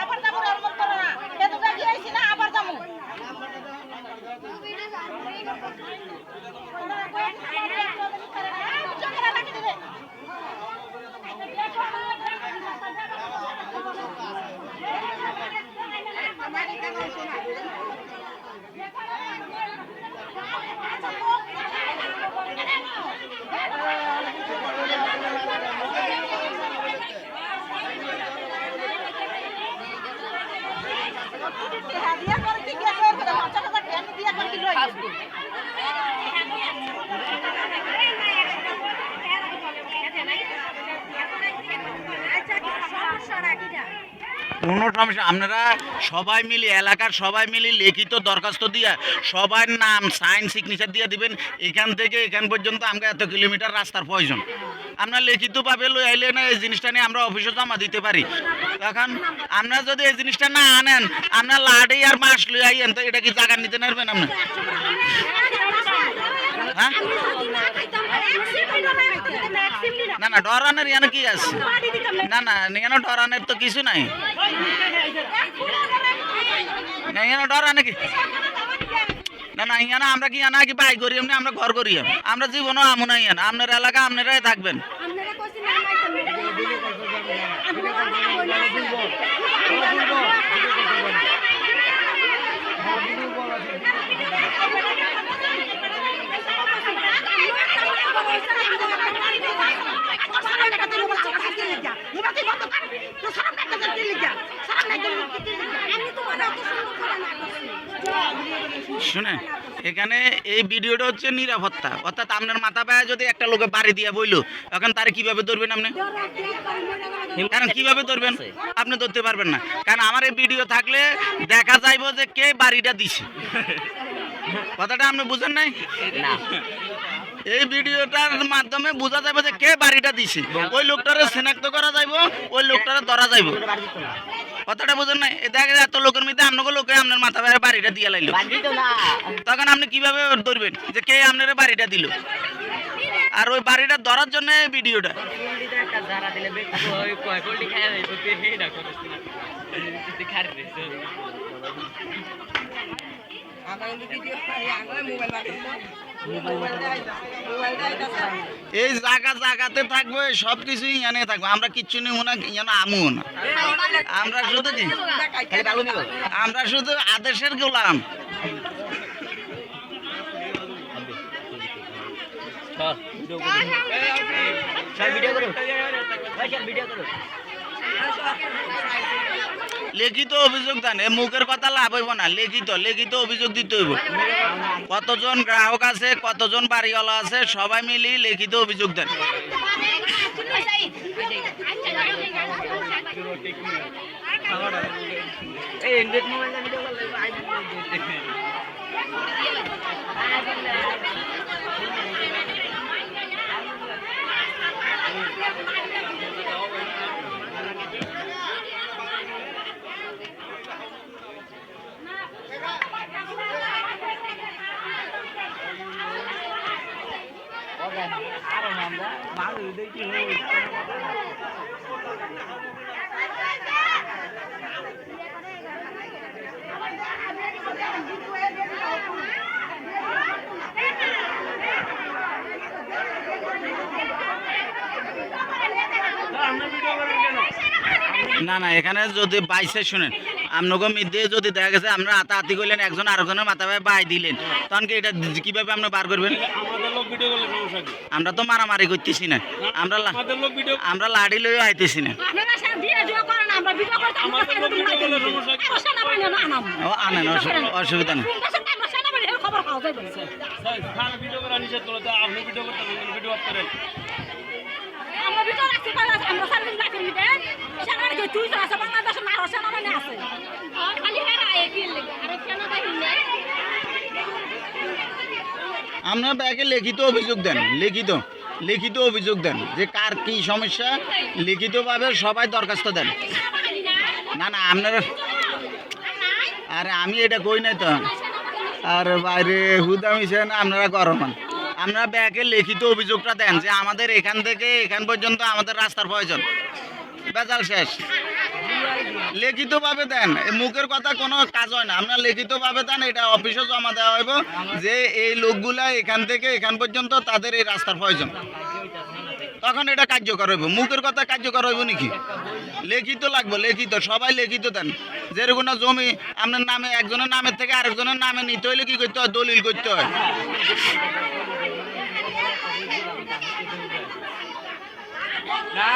আবার যাব এমন করো না এতটা গিয়েছি না আবার যাব দিয়া করে কি দিয়া করে বাচ্চা কাচ্চা দিয়া করে কি লই কোনো সমস্যা আপনারা সবাই মিলে এলাকার সবাই মিলে লিখিত দরখাস্ত দিয়া সবার নাম সাইন সিগনেচার দিয়ে দিবেন। এখান থেকে এখান পর্যন্ত আমরা এত কিলোমিটার রাস্তার প্রয়োজন। আমরা লিখিতভাবে লই আইলে না এই জিনিসটা নিয়ে আমরা অফিসে জমা দিতে পারি। তখন আমরা যদি এই জিনিসটা না আনেন আপনার লাড়ি আর মাস লই আইয়েন তো এটা কি জায়গা নিতে পারবেন আপনি? হ্যাঁ? না না, ডরানের ইয়ানো কি আছে? না না এখানে ডরানের তো কিছু নাই। না এখানে ডরানে কি? না না, ইয়ানা আমরা কি জানা কি বাই করি আমরা ঘর করি আমরা জীবনও আমু ইয়ানা, আপনার এলাকা আপনারাই থাকবেন। শুনে এখানে এই ভিডিওটা হচ্ছে নিরাপত্তা। অর্থাৎ আপনার মাথা পায়ে যদি একটা লোকে বাড়ি দিয়ে বইলো এখন তার কীভাবে ধরবেন আপনি? কারণ কীভাবে ধরবেন? আপনি ধরতে পারবেন না। কারণ আমার এই ভিডিও থাকলে দেখা যাইব যে কে বাড়িটা দিছে। কথাটা আপনি বুঝেন নাই? না। এই ভিডিওটার মাধ্যমে বোঝা যাবে যে কে বাড়িটা দিছে ওই লোকটারে শনাক্ত করা যাইব ওই লোকটারে ধরা যাইব কথাটা বুঝেন নাই এ দেখা এত লোকের মধ্যে আপনাকে লোকে আপনার মাথা বাইরে বাড়িটা দিয়ে লাইলো না তখন আপনি কীভাবে ধরবেন যে কে আপনার বাড়িটা দিল আর ওই বাড়িটা ধরার জন্য ভিডিওটা এই জায়গা জায়গাতে থাকবে সব কিছুই ইয়ানে থাকবে। আমরা কিচ্ছু নিব না ইয়ানে আমু না। আমরা শুধু কি? আমরা শুধু আদেশের গোলাম। চল ভিডিও করো ভাই ভিডিও করো লিখিত অভিযোগ এ মুখের কথা লাভ হইব না, লিখিত লিখিত অভিযোগ দিতে হইব। কতজন গ্রাহক আছে, কতজন বাড়িওয়ালা আছে, সবাই মিলি লিখিত অভিযোগ দেন। না না এখানে যদি বাইসে শুনেন আপনাকে মধ্যে যদি দেখা গেছে আমরা আতাহাতি করলেন একজন আরেকজনের মাথা ভাই বাই দিলেন তখন কি এটা কীভাবে আপনি বার করবেন? আমাদের লোক ভিডিও করলে সমস্যা আমরা তো মারামারি করতেছি না। আমরা আমাদের লোক ভিডিও আমরা লাড়ি লইও আইতেছি না। আপনারা সাথে দিয়ে জোয়া করেন আমরা ভিডিও করতে আমাদের লোক ভিডিও করলে সমস্যা কি? সেনা বাহিনী না আনাম ও আনেন অসু- অসুবিধা নেই। আমরা ভিডিও রাখছি আমরা সার্ভিস রাখি তুই তো আছে বাংলাদেশে না আপনার ব্যাগে লিখিত অভিযোগ দেন, লিখিত লিখিত অভিযোগ দেন যে কার কি সমস্যা, লিখিতভাবে সবাই দরখাস্ত দেন। না না, আপনার আরে আমি এটা কই নাই তো। আর বাইরে হুদা মিশেন আপনারা গরম আপনারা ব্যাগে লিখিত অভিযোগটা দেন যে আমাদের এখান থেকে এখান পর্যন্ত আমাদের রাস্তার প্রয়োজন। বেজাল শেষ। লিখিতভাবে দেন। মুখের কথা কোনো কাজ হয় না। আপনার লিখিতভাবে দেন, এটা অফিসে জমা দেওয়া হইব। যে এই লোকগুলা এখান থেকে এখান পর্যন্ত তাদের এই রাস্তার প্রয়োজন। তখন এটা কার্যকর হইব। মুখের কথা কার্যকর হইব নাকি? লিখিত লাগবে, লিখিত। সবাই লিখিত দেন। যেরকম জমি, আপনার নামে, একজনের নামের থেকে আরেকজনের নামে নিতে হইলে কি করতে হয়? দলিল করতে হয়। না